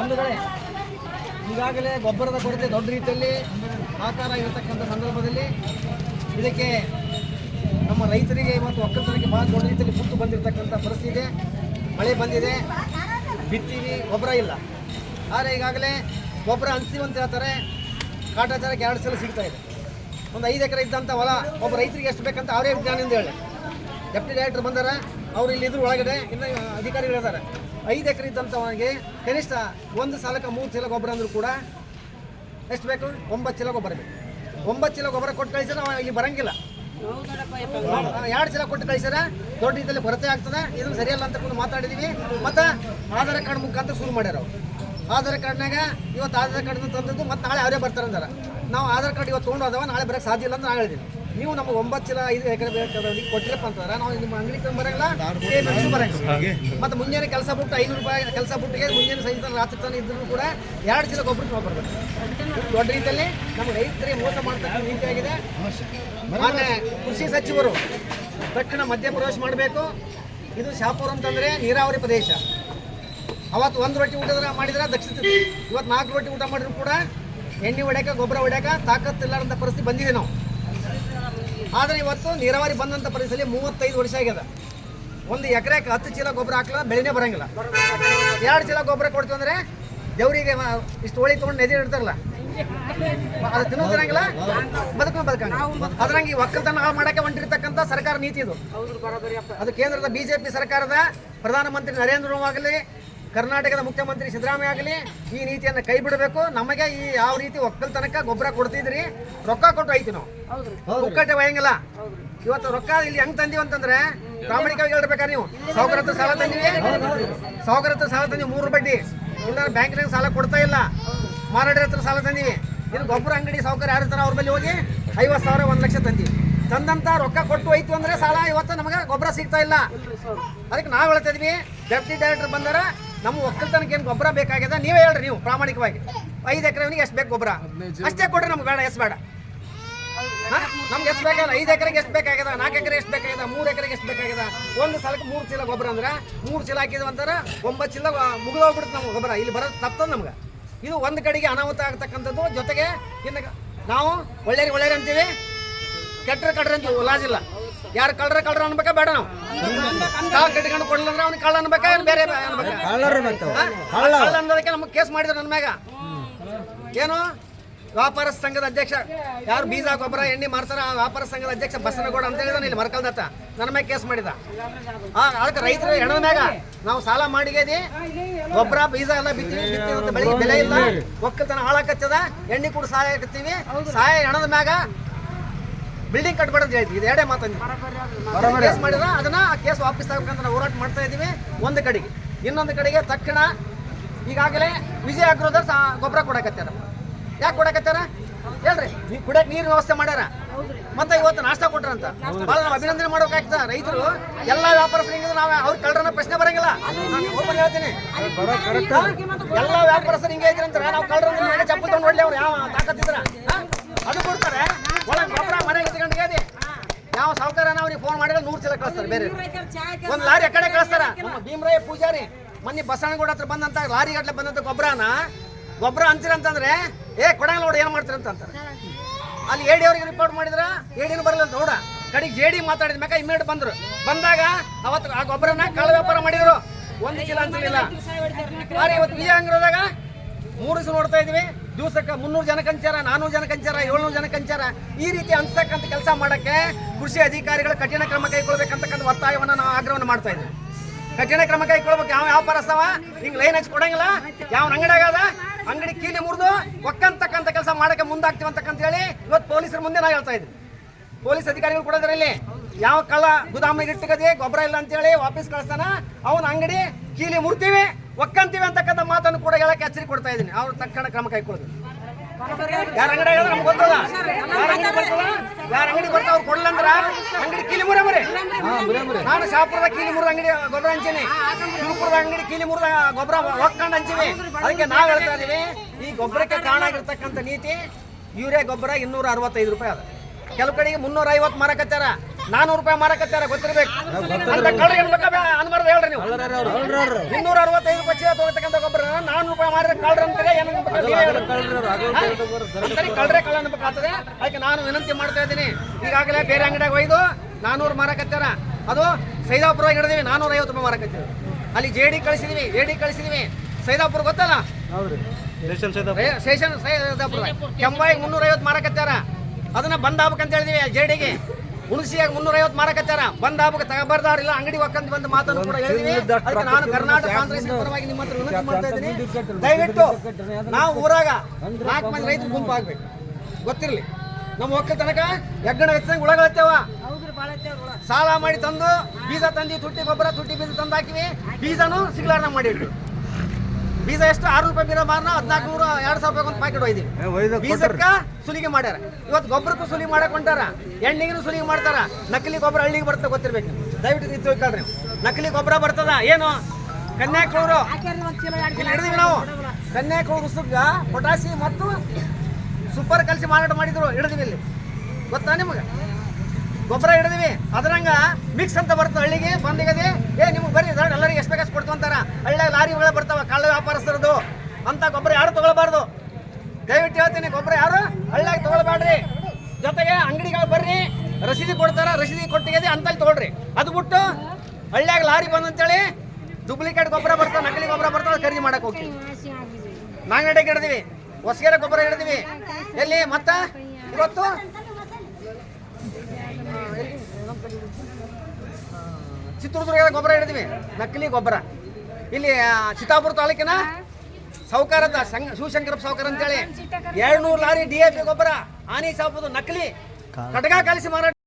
ಒಂದು ಕಡೆ ಈಗಾಗಲೇ ಗೊಬ್ಬರದ ಕೊರತೆ ದೊಡ್ಡ ರೀತಿಯಲ್ಲಿ ಆಕಾರ ಇರತಕ್ಕಂಥ ಸಂದರ್ಭದಲ್ಲಿ ಇದಕ್ಕೆ ನಮ್ಮ ರೈತರಿಗೆ ಮತ್ತು ಒಕ್ಕಲ್ತನಕ್ಕೆ ಭಾಳ ದೊಡ್ಡ ರೀತಿಯಲ್ಲಿ ಕುತ್ತು ಬಂದಿರತಕ್ಕಂಥ ಪರಿಸ್ಥಿತಿ ಇದೆ ಮಳೆ ಬಂದಿದೆ. ಬಿತ್ತೀವಿ, ಗೊಬ್ಬರ ಇಲ್ಲ. ಆದರೆ ಈಗಾಗಲೇ ಗೊಬ್ಬರ ಅಂತ ಹೇಳ್ತಾರೆ. ಕಾಟಾಚಾರಕ್ಕೆ ಎರಡು ಸಲ ಸಿಗ್ತಾ ಇದೆ. ಒಂದು ಐದು ಎಕರೆ ಇದ್ದಂಥ ಹೊಲ ಒಬ್ಬ ರೈತರಿಗೆ ಎಷ್ಟು ಬೇಕಂತ ಅವರೇ ಜ್ಞಾನದಿಂದ ಹೇಳಿ. ಡೆಪ್ಟಿ ಡೈರೆಕ್ಟರ್ ಬಂದಾರ, ಅವ್ರು ಇಲ್ಲಿ ಇದ್ರ ಒಳಗಡೆ, ಇನ್ನು ಅಧಿಕಾರಿಗಳು ಇದ್ದಾರೆ ಐದು ಎಕರೆ ಇದ್ದಂಥವನಿಗೆ ಕನಿಷ್ಠ ಒಂದು ಸಾಲಕ್ಕೆ ಮೂರು ಚೀಲ ಗೊಬ್ಬರ ಅಂದರೂ ಕೂಡ ಎಷ್ಟು ಬೇಕು? ಒಂಬತ್ತು ಚೀಲ ಗೊಬ್ಬರ ಬೇಕು. ಒಂಬತ್ತು ಚೀಲ ಗೊಬ್ಬರ ಕೊಟ್ಟು ಕಳಿಸಿದ್ರೆ ಅವ ಇಲ್ಲಿ ಬರಂಗಿಲ್ಲ. ಎರಡು ಚೀಲ ಕೊಟ್ಟು ಕಳಿಸ್ಯಾರ ದೊಡ್ಡ ರೀತಿಯಲ್ಲಿ ಕೊರತೆ ಆಗ್ತದೆ. ಇದನ್ನು ಸರಿಯಲ್ಲ ಅಂತ ಕೂಡ ಮಾತಾಡಿದೀವಿ. ಮತ್ತು ಆಧಾರ್ ಕಾರ್ಡ್ ಮುಖಾಂತರ ಶುರು ಮಾಡ್ಯಾರ ಅವ್ರು. ಆಧಾರ್ ಕಾರ್ಡ್ನಾಗ ಇವತ್ತು ಆಧಾರ್ ಕಾರ್ಡ್ ತಂದದ್ದು ಮತ್ತೆ ನಾಳೆ ಅವರೇ ಬರ್ತಾರೆ ಅಂದಾರ. ನಾವು ಆಧಾರ್ ಕಾರ್ಡ್ ಇವತ್ತು ತೊಗೊಂಡು ಹೋದವ ನಾಳೆ ಬರೋಕ್ಕೆ ಸಾಧ್ಯ ಇಲ್ಲ ಅಂತ ನಾನು ಹೇಳಿದ್ದೀನಿ ನೀವು ನಮಗೆ ಒಂಬತ್ತು ಚೀಲ ಐದು ಎಕರೆ ಬೇಕಾದವ್ರಿಗೆ ಕೊಟ್ಟಿರಪ್ಪ ಅಂತಂದ್ರೆ ನಾವು ನಿಮ್ಮ ಅಂಗಡಿ ತಂದು ಬರಂಗಿಲ್ಲ ಪೇಮೆಂಟ್ಸು ಬರಂಗಿಲ್ಲ. ಮತ್ತು ಮುಂಜಾನೆ ಕೆಲಸ ಬಿಟ್ಟು ಐನೂರು ರೂಪಾಯಿ ಕೆಲಸ ಬಿಟ್ಟಿಗೆ ಮುಂಜಾನೆ ಸಹಿತ ರಾತ್ರಿ ತನಕ ಇದ್ರೂ ಕೂಡ ಎರಡು ಚೀಲ ಗೊಬ್ಬರ ನಾವು ಬರ್ಬೇಕು. ದೊಡ್ಡ ರೀತಿಯಲ್ಲಿ ನಮ್ಮ ರೈತರಿಗೆ ಮೋಸ ಮಾಡ್ತಕ್ಕಂಥ ರೀತಿಯಾಗಿದೆ ಮಾನ್ಯ ಕೃಷಿ ಸಚಿವರು ತಕ್ಷಣ ಮಧ್ಯಪ್ರವೇಶ ಮಾಡಬೇಕು. ಇದು ಶಾಪುರ ಅಂತಂದರೆ ನೀರಾವರಿ ಪ್ರದೇಶ. ಅವತ್ತು ಒಂದು ರೊಟ್ಟಿ ಊಟ ಮಾಡಿದ್ರೆ ದಕ್ಷಿಣ ಇವತ್ತು ನಾಲ್ಕು ರೊಟ್ಟಿ ಊಟ ಮಾಡಿದ್ರು ಕೂಡ ಎಣ್ಣೆ ಹೊಡ್ಯಾಕ ಗೊಬ್ಬರ ಹೊಡ್ಯಾಕ ತಾಕತ್ತಿಲ್ಲಾರಂಥ ಪರಿಸ್ಥಿತಿ ಬಂದಿದೆ ನಾವು. ಆದರೆ ಇವತ್ತು ನೀರಾವರಿ ಬಂದಂಥ ಪರಿಸ್ಥಿತಿ ಮೂವತ್ತೈದು ವರ್ಷ ಆಗ್ಯದ. ಒಂದು ಎಕರೆಗೆ ಹತ್ತು ಚೀಲ ಗೊಬ್ಬರ ಹಾಕ್ಲ ಬೆಳೆನೇ ಬರಂಗಿಲ್ಲ. ಎರಡು ಚೀಲ ಗೊಬ್ಬರ ಕೊಡ್ತೀವಿ ಅಂದರೆ ದೇವರಿಗೆ ಇಷ್ಟು ಹೋಳಿ ತೊಗೊಂಡು ನದಿ ಇಡ್ತಾರಲ್ಲ ಅದು ತಿನ್ನೋದಿರಂಗಿಲ್ಲ ಬದುಕು ಬದುಕಂಗ ಅದ್ರಂಗೆ ಈ ಒಕ್ಕಲ್ತನ ಹಾಳು ಮಾಡಕ್ಕೆ ಹೊಂಟಿರ್ತಕ್ಕಂಥ ಸರ್ಕಾರ ನೀತಿ ಇದು. ಅದು ಕೇಂದ್ರದ ಬಿಜೆಪಿ ಸರ್ಕಾರದ ಪ್ರಧಾನಮಂತ್ರಿ ನರೇಂದ್ರ ಮೋದಿ ಆಗಲಿ ಕರ್ನಾಟಕದ ಮುಖ್ಯಮಂತ್ರಿ ಸಿದ್ದರಾಮಯ್ಯ ಆಗಲಿ ಈ ನೀತಿಯನ್ನು ಕೈ ಬಿಡಬೇಕು ನಮಗೆ ಈ ಯಾವ ರೀತಿ ಒಕ್ಕಲ್ತನಕ್ಕೆ ಗೊಬ್ಬರ ಕೊಡ್ತಿದ್ರಿ ರೊಕ್ಕ ಕೊಟ್ಟು ಐತಿ ನಾವು. ಒಕ್ಕಟ್ಟೆ ಬಯಂಗಿಲ್ಲ ಇವತ್ತು ರೊಕ್ಕ ಇಲ್ಲಿ ಹೆಂಗ್ ತಂದೀವಿ ಅಂತಂದ್ರೆ ಪ್ರಾಮಾಣಿಕವಾಗಿ ಹೇಳ್ಬೇಕಾ ನೀವು? ಸೌಕರ್ಯ ಹತ್ರ ಸಾಲ ತಂದೀವಿ? ಸೌಕರ್ಯ ಹತ್ರ ಸಾಲ ತಂದಿವಿ ಮೂರು ಬಡ್ಡಿ. ಇಲ್ಲ ಬ್ಯಾಂಕಿನಾಗ ಸಾಲ ಕೊಡ್ತಾ ಇಲ್ಲ. ಮಾರಾಟರ ಹತ್ರ ಸಾಲ ತಂದೀವಿ. ಇನ್ನು ಗೊಬ್ಬರ ಅಂಗಡಿ ಸೌಕರ್ಯ ಯಾರು ತರ ಅವ್ರ ಬಳಿ ಹೋಗಿ ಐವತ್ತು ಸಾವಿರ ಒಂದು ಲಕ್ಷ ತಂದೀವಿ. ತಂದಂತ ರೊಕ್ಕ ಕೊಟ್ಟು ಹೋಯ್ತು ಅಂದ್ರೆ ಸಾಲ ಇವತ್ತು ನಮಗೆ ಗೊಬ್ಬರ ಸಿಗ್ತಾ ಇಲ್ಲ. ಅದಕ್ಕೆ ನಾವು ಹೇಳ್ತಾ ಇದೀವಿ ಡೆಪ್ಟಿ ಡೈರೆಕ್ಟರ್ ಬಂದಾರ ನಮ್ಮ ಒಕ್ಕಲ್ತನಕ್ಕೆ ಏನು ಗೊಬ್ಬರ ಬೇಕಾಗ್ಯದ ನೀವೇ ಹೇಳ್ರಿ ನೀವು ಪ್ರಾಮಾಣಿಕವಾಗಿ. ಐದು ಎಕರೆವನಿಗೆ ಎಷ್ಟು ಬೇಕು ಗೊಬ್ಬರ? ಅಷ್ಟೇ ಕೊಡ್ರಿ ನಮ್ಗೆ ಬೇಡ ಎಷ್ಟು ಬೇಡ. ಹಾ? ನಮ್ಗೆ ಎಷ್ಟು ಬೇಕಾಗಲ್ಲ ಐದು ಎಕರೆಗೆ ಎಷ್ಟು ಬೇಕಾಗ್ಯದ ನಾಲ್ಕು ಎಕರೆ ಎಷ್ಟು ಬೇಕಾಗ್ಯದ ಮೂರು ಎಕರೆಗೆ ಎಷ್ಟು ಬೇಕಾಗ್ಯದ ಒಂದು ಸಲಕ್ಕೆ ಮೂರು ಚೀಲ ಗೊಬ್ಬರ ಅಂದ್ರೆ ಮೂರು ಚೀಲ ಹಾಕಿದ್ವಿ ಅಂದ್ರೆ ಒಂಬತ್ತು ಚೀಲ ಮುಗಿದೋಗ್ಬಿಡುತ್ತೆ ನಮ್ಗೆ ಗೊಬ್ಬರ. ಇಲ್ಲಿ ಬರೋದು ತಪ್ಪದ ನಮ್ಗೆ. ಇದು ಒಂದು ಕಡೆಗೆ ಅನಾಹುತ ಆಗ್ತಕ್ಕಂಥದ್ದು ಜೊತೆಗೆ ಇನ್ನು ನಾವು ಒಳ್ಳೆಯರಿ ಒಳ್ಳೆಯ ಅಂತೀವಿ. ಕೆಟ್ಟರೆ ಕಡ್ರ ಅಂತೀವಿ ಉಲಾಜಿಲ್ಲ ಯಾರು ಕಳ್ಳರ ಕಳ್ರ ಅನ್ಬೇಕಾ ಬೇಡ ನಾವು. ಕಾಲ್ ಕಟ್ಕೊಂಡು ಕೊಡ್ಲಂದ್ರೆ ಅವ್ನಿಗೆ ಕಳ್ಳ ಅನ್ಬೇಕಾ ಏನ್ ಬೇರೆ ಅನ್ಬೇಕಾ? ಕಳ್ಳ ಅನ್ನೋದಕ್ಕೆ ನಮಗೆ ಕೇಸ್ ಮಾಡಿದ್ರು ನನ್ನ ಮ್ಯಾಗ. ಏನು? ವ್ಯಾಪಾರ ಸಂಘದ ಅಧ್ಯಕ್ಷ ಯಾರು ಬೀಜ ಗೊಬ್ಬರ ಎಣ್ಣೆ ಮಾರ್ತಾರ ಆ ವ್ಯಾಪಾರ ಸಂಘದ ಅಧ್ಯಕ್ಷ ಬಸನಗೌಡ ಅಂತ ಹೇಳಿದ ಇಲ್ಲಿ ಮರ್ಕಲ್ದತ್ತ. ನನ್ನ ಮ್ಯಾಗ ಕೇಸ್ ಮಾಡಿದ. ಆ ಅದಕ್ಕೆ ರೈತರ ಹೆಣದ ಮ್ಯಾಗ ನಾವು ಸಾಲ ಮಾಡಿಗೇದಿ ಗೊಬ್ಬರ ಬೀಜ ಎಲ್ಲ ಬಿತ್ತೀವಿ ಬಿತ್ತಿದಂತ ಬೆಳೆ ಬೆಲೆ ಇಲ್ಲ. ಒಕ್ಕಲ್ತನ ಹಾಳಾಕತ್ತದ. ಎಣ್ಣೆ ಕೂಡ ಸಹಾಯ ಇಡ್ತೀವಿ ಸಹಾಯ ಹೆಣದ ಮ್ಯಾಗ ಬಿಲ್ಡಿಂಗ್ ಕಟ್ಬೇಡಂತ ಹೇಳ್ತೀವಿ ಇದು ಎರಡೇ ಮಾತಾಡಿ ಕೇಸ್ ಮಾಡಿದ್ರೆ ಅದನ್ನ ಆ ಕೇಸ್ ವಾಪಸ್ ತಗೋಬೇಕಂತ ನಾವು ಹೋರಾಟ ಮಾಡ್ತಾ ಇದೀವಿ. ಒಂದು ಕಡೆಗೆ. ಇನ್ನೊಂದು ಕಡೆಗೆ ತಕ್ಷಣ ಈಗಾಗಲೇ ವಿಜಯ ಅಗ್ರೋದರ್ ಸಹ ಗೊಬ್ಬರ ಕೊಡಕತ್ತಾರ. ಯಾಕೆ ಕೊಡಕತ್ತಾರ? ಹೇಳ್ರಿ ನೀವು ಕುಡಿಯಕ್ ನೀರಿನ ವ್ಯವಸ್ಥೆ ಮಾಡ್ಯಾರ. ಮತ್ತೆ ಇವತ್ತು ನಾಷ್ಟ ಕೊಟ್ರಂತ. ಭಾಳ ನಾವು ಅಭಿನಂದನೆ ಮಾಡ್ಬೇಕಾಗ್ತದ. ರೈತರು ಎಲ್ಲ ವ್ಯಾಪಾರಸ್ಥರಿಗೆ ನಾವು ಅವ್ರ ಕಳ್ಳರನ್ನ ಪ್ರಶ್ನೆ ಬರಂಗಿಲ್ಲ. ಹೇಳ್ತೀನಿ. ಎಲ್ಲ ವ್ಯಾಪಾರಸ್ಥರು ಹಿಂಗೆ ಅಂತಾರೆ ನಾವು ಕಳ್ಳರ ಚಪ್ಪಲ್ ತಗೊಂಡು ಹೊಡ್ಲಿ ಅವ್ರು. ಯಾವ ತಾಕತ್ತಿದ್ರ ಅದು ಕೊಡ್ತಾರೆ ಒಳಗೆ ಗೊಬ್ಬರ ಮನೆಗೆ ಎತ್ಕೊಂಡು ಹೇಳಿ ಯಾವ ಸಾವುಕಾರ ಅವ್ರಿಗೆ ಫೋನ್ ಮಾಡಿದ್ರೆ ನೂರು ಚೀಲ ಕಳಿಸ್ತಾರೆ ಬೇರೆ. ಒಂದ್ ಲಾರಿ ಆ ಕಡೆ ಕಳಿಸ್ತಾರ. ನಮ್ಮ ಭೀಮರಾಯ ಪೂಜಾರಿ. ಮೊನ್ನೆ ಬಸವನಗೌಡ ಹತ್ರ ಬಂದಂತ ಲಾರಿ ಗಟ್ಲೆ ಬಂದಂತ ಗೊಬ್ಬರನ ಗೊಬ್ಬರ ಅಂತೀರಂತಂದ್ರೆ ಏ ಕೊಡಂಗಿಲ್ಲ ನೋಡಿ ಏನು ಮಾಡ್ತೀರಂತ ಅಂತಾರೆ. ಅಲ್ಲಿ ಎಡಿ ಅವ್ರಿಗೆ ರಿಪೋರ್ಟ್ ಮಾಡಿದ್ರ ಎಡಿನೂ ಬರಲಿಲ್ಲ ಅಂತ ನೋಡ. ಕಡೆಗೆ ಜೆ ಡಿ ಮಾತಾಡಿದ ಮ್ಯಾಕ ಇಮ್ಮಿಡಿಯೇಟ್ ಬಂದ್ರು. ಬಂದಾಗ ಅವತ್ತು ಆ ಗೊಬ್ಬರನ ಕಳ್ಳ ವ್ಯಾಪಾರ ಮಾಡಿದ್ರು. ಒಂದು ಚೀಲ ಅಂತಿಲ್ಲ ಲಾರಿ ಇವತ್ತು ವಿಜಯ ಅಂಗರದಾಗ ಮೂರು ದಿವಸ ನೋಡ್ತಾ ಇದೀವಿ. ದಿವಸಕ್ಕೆ ಮುನ್ನೂರು ಜನ ಕಂಚಾರ ನಾನ್ನೂರು ಜನ ಕಂಚಾರ ಏಳ್ನೂರು ಜನ ಕಂಚಾರ ಈ ರೀತಿ ಅನ್ಸ್ತಕ್ಕಂಥ ಕೆಲಸ ಮಾಡಕ್ಕೆ ಕೃಷಿ ಅಧಿಕಾರಿಗಳು ಕಠಿಣ ಕ್ರಮ ಕೈಗೊಳ್ಬೇಕಂತಕ್ಕಂಥ ಒತ್ತಾಯವನ್ನು ನಾವು ಆಗ್ರಹವನ್ನು ಮಾಡ್ತಾ ಇದ್ದೀವಿ ಕಠಿಣ ಕ್ರಮ ಕೈಗೊಳ್ಬೇಕು. ಯಾವ ವ್ಯಾಪಾರಸ್ಥವ ಹಿಂಗೆ ಲೈನ್ ಹಚ್ಚಿ ಕೊಡಂಗಿಲ್ಲ. ಯಾವ ಅಂಗಡಿ ಆಗದ ಅಂಗಡಿ ಕೀಲಿ ಮುರಿದು ಒಕ್ಕಂತಕ್ಕಂಥ ಕೆಲಸ ಮಾಡಕ್ಕೆ ಮುಂದಾಗ್ತೀವಿ ಹೇಳಿ ಇವತ್ತು ಪೊಲೀಸರ ಮುಂದೆ ನಾವು ಹೇಳ್ತಾ ಇದ್ದೀವಿ ಪೊಲೀಸ್ ಅಧಿಕಾರಿಗಳು ಕೊಡೋದ್ರ ಇಲ್ಲಿ ಯಾವ ಕಳ್ಳ ಗುದಾಮಿಗೆ ಇಟ್ಟುಕದಿ ಗೊಬ್ಬರ ಇಲ್ಲ ಅಂತೇಳಿ ವಾಪಸ್ ಕಳಿಸ್ತಾನ. ಅವನ ಅಂಗಡಿ ಕೀಲಿ ಮುರ್ತೀವಿ. ಒಕ್ಕಂತೀವಿ ಅಂತಕ್ಕಂಥ ಮಾತನ್ನು ಕೂಡ ಹೇಳಕ್ಕೆ ಎಚ್ಚರಿಕೆ ಕೊಡ್ತಾ ಇದ್ದೀನಿ. ಅವ್ರು ತಕ್ಷಣ ಕ್ರಮ ಕೈಗೊಳ್ಳೋದು. ಯಾರ ಅಂಗಡಿ ನಮ್ಗೆ ಗೊತ್ತದ? ಯಾರ ಅಂಗಡಿ ಬರ್ತದ? ಯಾರ ಅಂಗಡಿ ಬರ್ತಾ ಅವ್ರು ಕೊಡ್ಲಂದ್ರ ಅಂಗಡಿ ಕೀಲಿ ಮುರ. ನಾನು ಶಾಪುರದ ಕೀಲಿ ಮುರದ ಅಂಗಡಿ ಗೊಬ್ಬರ ಹಂಚಿನಿ. ಶಿವಪುರದ ಅಂಗಡಿ ಕೀಲಿ ಮುರದ ಗೊಬ್ಬರ ಒಕ್ಕಂಡು ಹಂಚಿವಿ. ಅದಕ್ಕೆ ನಾವು ಹೇಳ್ತಾ ಇದೀವಿ, ಈ ಗೊಬ್ಬರಕ್ಕೆ ಕಾರಣ ಆಗಿರ್ತಕ್ಕಂಥ ನೀತಿ, ಯೂರಿಯಾ ಗೊಬ್ಬರ ಇನ್ನೂರ ಅರವತ್ತೈದು ರೂಪಾಯಿ ಅದ. ಕೆಲವು ಕಡೆಗೆ ಮುನ್ನೂರ ಐವತ್ತು ಮಾರಕತ್ತಾರ ನಾನೂರು ರೂಪಾಯಿ ಮಾರಕತ್ತಾರ ಗೊತ್ತಿರ್ಬೇಕು. ಅಂತ ಕಳ್ಳ ಅನ್ಬೇಕ ಅನ್ಬಾರ್ದು ಹೇಳ್ರಿ ನೀವು. ಇನ್ನೂರ ಅರವತ್ತೈದು ರೂಪಾಯಿ ಚೀಲ ತಗೋತಕ್ಕಂಥ ಗೊಬ್ಬರ ನಾನೂರು ರೂಪಾಯಿ ಮಾರಿದ್ರೆ ಕಳ್ರ ಅಂತಾರೆ ಏನು ಅನ್ಬೇಕು ನೀವೇ ಕಳ್ರೆ ಕಳ್ಳ ಅನ್ಬೇಕಾಗ್ತದೆ. ಅದಕ್ಕೆ ನಾನು ವಿನಂತಿ ಮಾಡ್ತಾ ಇದ್ದೀನಿ. ಈಗಾಗಲೇ ಬೇರೆ ಅಂಗಡಿಯಾಗ ಒಯ್ದು ನಾನೂರು ಮಾರಕತ್ತಾರ ಅದು ಸೈದಾಪುರ ಹಿಡಿದೀವಿ ನಾನೂರ ಐವತ್ತು ರೂಪಾಯಿ ಮಾರಕತ್ತೀವಿ ಅಲ್ಲಿ ಜೆ ಡಿ ಕಳಿಸಿದೀವಿ ಎ ಡಿ ಕಳಿಸಿದೀವಿ. ಸೈದಾಪುರ ಗೊತ್ತಲ್ಲ? ಹೌದು ಸ್ಟೇಷನ್ ಸೈದಾಪುರ. ಕೆಂಬಾಯಿಗೆ ಮುನ್ನೂರ ಐವತ್ತು ಮಾರಕತ್ತಾರ ಅದನ್ನ ಬಂದ್ ಆಗ್ಬೇಕಂತ ಹೇಳಿದೀವಿ ಜೆ ಡಿಗೆ ಹುಣಸಿಯಾಗ ಮುನ್ನೂರ ಐವತ್ತು ಮಾರಕತ್ತಾರ ಹಬ್ಬಕ್ಕೆ ಆಗ್ಬೇಕು ತಗೋಬಾರ್ದಾರಿಲ್ಲ ಅಂಗಡಿ ಒಕ್ಕಂತ ಬಂದು ಮಾತನ್ನು ಕೂಡ ಹೇಳಿದೀವಿ. ಅದಕ್ಕೆ ನಾನು ಕರ್ನಾಟಕ ಕಾಂಗ್ರೆಸ್ ಪರವಾಗಿ ನಿಮ್ಮ ಹತ್ರ ವಿನಂತಿ ಮಾಡ್ತಾ ಇದ್ದೀನಿ. ದಯವಿಟ್ಟು ನಾವು ಊರಾಗ ನಾಲ್ಕು ಮಂದಿ ರೈತರು ಗುಂಪು ಆಗ್ಬೇಕು. ಗೊತ್ತಿರಲಿ. ನಮ್ಮ ಒಕ್ಕಲ್ತನಕ ಎಗ್ಗಣ ಹೆಚ್ಚಂಗೆ ಉಳಗಳತ್ತೇವ ಸಾಲ ಮಾಡಿ ತಂದು ಬೀಜ ತಂದಿ ತುಟ್ಟಿ ಗೊಬ್ಬರ ತುಟ್ಟಿ ಬೀಜ ತಂದು ಹಾಕಿವಿ. ಬೀಜನೂ ಸಿಗ್ಲಾರ್ನ ಮಾಡಿಟ್ರು ಬೀಜ ಎಷ್ಟು? ಆರು ರೂಪಾಯಿ ಬೀಜ ಮಾರನ ಹದಿನಾಲ್ಕು ನೂರ ಎರಡು ಸಾವಿರ ರೂಪಾಯಿ ಒಂದು ಪ್ಯಾಕೆಟ್ ಒಯ್ದಿವಿ. ಬೀಜಕ್ಕ ಸುಲಿಗೆ ಮಾಡ್ಯಾರ. ಇವತ್ತು ಗೊಬ್ಬರಕ್ಕೂ ಸುಲಿಗೆ ಮಾಡಕ್ ಹೊಂಟಾರ. ಎಣ್ಣೆಗೂ ಸುಲಿಗೆ ಮಾಡ್ತಾರ. ನಕಲಿ ಗೊಬ್ಬರ ಹಳ್ಳಿಗೆ ಬರ್ತದೆ ಗೊತ್ತಿರ್ಬೇಕು. ದಯವಿಟ್ಟು ಇದು ತಿಳ್ಕೊಳ್ರಿ ನಕಲಿ ಗೊಬ್ಬರ ಬರ್ತದ? ಏನು? ಕನ್ಯಾಕೂರು ಇಲ್ಲಿ ಹಿಡಿದಿವಿ ನಾವು. ಕನ್ಯಾಕೂರು ಸುಗ್ಗ ಪೊಟಾಸಿ ಮತ್ತು ಸೂಪರ್ ಕಲಸಿ ಮಾರಾಟ ಮಾಡಿದ್ರು. ಹಿಡಿದಿವಿ ಇಲ್ಲಿ. ಗೊತ್ತಾ ನಿಮಗೆ? ಗೊಬ್ಬರ ಹಿಡಿದಿವಿ. ಅದರಂಗ ಮಿಕ್ಸ್ ಅಂತ ಬರ್ತದೆ ಹಳ್ಳಿಗೆ. ಬಂದಿಗದೆ ಏ ನಿಮ್ಗೆ ಬರೀ ಎಲ್ಲರಿಗೆ ಎಷ್ಟು ಬೇಕಷ್ಟು ಅಂತಾರ. ಹಳ್ಳಿಯಾಗ ಲಾರಿಗಳೇ ಬರ್ತಾವ. ಕಳ್ಳ ವ್ಯಾಪಾರಸ್ಥರದು ಅಂತ ಗೊಬ್ಬರ ಯಾರು ತಗೊಳ್ಬಾರ್ದು ಹೇಳ್ತೀನಿ ಗೊಬ್ಬರ ಯಾರು? ಹಳ್ಳಿಯಾಗ ತಗೊಳ್ಬೇಡ್ರಿ. ಜೊತೆಗೆ ಅಂಗಡಿಗಳು ಬರ್ರಿ. ರಸೀದಿ ಕೊಡ್ತಾರ, ರಸೀದಿ ಕೊಟ್ಟಿಗೆ ಅಂತಲ್ಲಿ ತಗೊಳ್ರಿ. ಅದು ಬಿಟ್ಟು ಹಳ್ಳಿಯಾಗ ಲಾರಿ ಬಂದಂತೇಳಿ ಡೂಪ್ಲಿಕೇಟ್ ಗೊಬ್ಬರ ಬರ್ತಾವ, ನಕಲಿ ಗೊಬ್ಬರ ಬರ್ತಾವ ಖರೀದಿ ಮಾಡಕ್ ಹೋಗಿ ನಾಂಗಡಿಗೆ ಹಿಡಿದಿವಿ ಹೊಸಗೆರೆ ಗೊಬ್ಬರ ಹಿಡಿದಿವಿ. ಎಲ್ಲಿ ಮತ್ತ? ಇವತ್ತು? ಚಿತ್ರದುರ್ಗದ ಗೊಬ್ಬರ ಹಿಡಿದಿವಿ, ನಕಲಿ ಗೊಬ್ಬರ. ಇಲ್ಲಿ ಚಿತ್ತಾಪುರ ತಾಲೂಕಿನ ಸಾವುಕಾರದ ಶಿವಶಂಕರ ಶಿವಶಂಕರಪ್ಪ ಸಾವುಕಾರ ಅಂತೇಳಿ. ಎರಡು ನೂರು ಲಾರಿ ಡಿ ಎ ಪಿ ಗೊಬ್ಬರ ಆನಿ ಸಾಪದು ನಕಲಿ. ಕಡಗ ಕಲಸಿ ಮಾರಾಟ